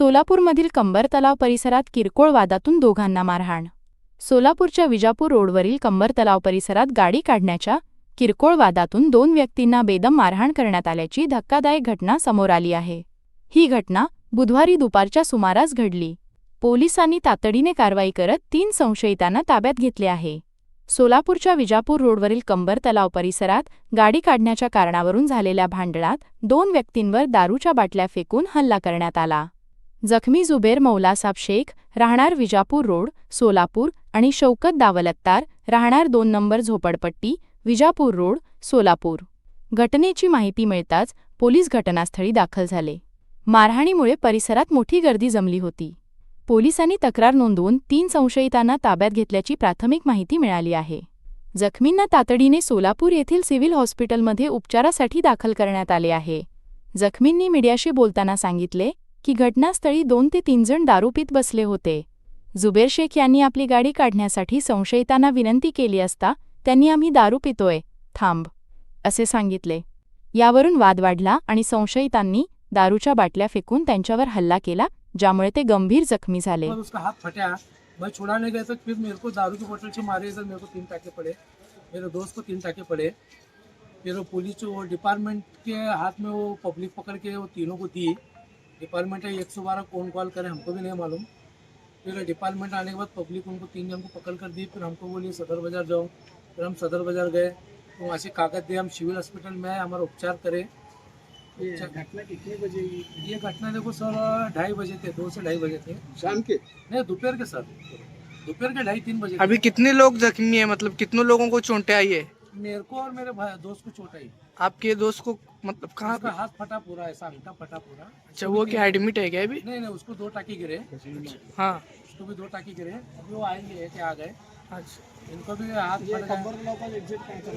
सोलापूरमधील कंबर तलाव परिसरात किरकोळ वादातून दोघांना मारहाण. सोलापूरच्या विजापूर रोडवरील कंबर तलाव परिसरात गाडी काढण्याच्या किरकोळ वादातून दोन व्यक्तींना बेदम मारहाण करण्यात आल्याची धक्कादायक घटना समोर आली आहे. ही घटना बुधवारी दुपारच्या सुमारास घडली. पोलिसांनी तातडीने कारवाई करत तीन संशयितांना ताब्यात घेतले आहे. सोलापूरच्या विजापूर रोडवरील कंबर तलाव परिसरात गाडी काढण्याच्या कारणावरून झालेल्या भांडणात दोन व्यक्तींवर दारूच्या बाटल्या फेकून हल्ला करण्यात आला. जखमी जुबेर मौलासाब शेख राहणार विजापूर रोड सोलापूर आणि शौकत दावलत्तार राहणार दोन नंबर झोपडपट्टी विजापूर रोड सोलापूर. घटनेची माहिती मिळताच पोलीस घटनास्थळी दाखल झाले. मारहाणीमुळे परिसरात मोठी गर्दी जमली होती. पोलिसांनी तक्रार नोंदवून तीन संशयितांना ताब्यात घेतल्याची प्राथमिक माहिती मिळाली आहे. जखमींना तातडीने सोलापूर येथील सिव्हिल हॉस्पिटलमध्ये उपचारासाठी दाखल करण्यात आले आहे. जखमींनी मीडियाशी बोलताना सांगितले की घटनास्थळी दोन ते तीन जण दारू बसले होते. जुबेर शेख यांनी आपली गाडी काढण्यासाठी संशयितांना विनंती केली असता त्यांनी आम्ही दारू पितोय थांब असे सांगितले. यावरून वाद वाढला आणि संशयितांनी दारूच्या बाटल्या फेकून त्यांच्यावर हल्ला केला ज्यामुळे ते गंभीर जखमी झाले. और उसका हाथ फटा मैं छुड़ाने गया तो फिर मेरे को दारू की बोतल से मारे इधर मेरे को तीन टाके पड़े. मेरे दोस्त को तीन टाके पड़े. फिर वो पुलिस वो डिपार्टमेंट के हाथ में वो पब्लिक पकड़ के वो तीनों को दी. डिपार्टमेंट है एक सौ बारह कौन कॉल करे हमको भी नहीं मालूम। फिर डिपार्टमेंट आने के बाद पब्लिक उनको तीन जन को पकड़ कर दी फिर हमको बोली सदर बाज़ार जाओ। फिर हम सदर बाज़ार गए तो वहाँ से कागज़ दिए हम सिविल हॉस्पिटल में आए हमारा उपचार करे। घटना कितने बजे ये घटना देखो सर ढाई बजे थे दो से ढाई बजे थे। शाम के? नहीं दोपहर के सर। दोपहर के ढाई तीन बजे अभी कितने लोग जख्मी है? मतलब कितने लोगों को चोटें आई है? मेरे को और मेरे भाई दोस्त को चोट आई। आपके दोस्त को मतलब कहाँ का हाथ फटा पूरा ऐसा अंगठा फटा पूरा। अच्छा वो क्या एडमिट है क्या अभी? नहीं नहीं उसको दो टाकी गिरे। हाँ। उसको भी दो टाके गिरे। अभी वो आएँगे कि आ गए। अच्छा। इनको भी हाथ फट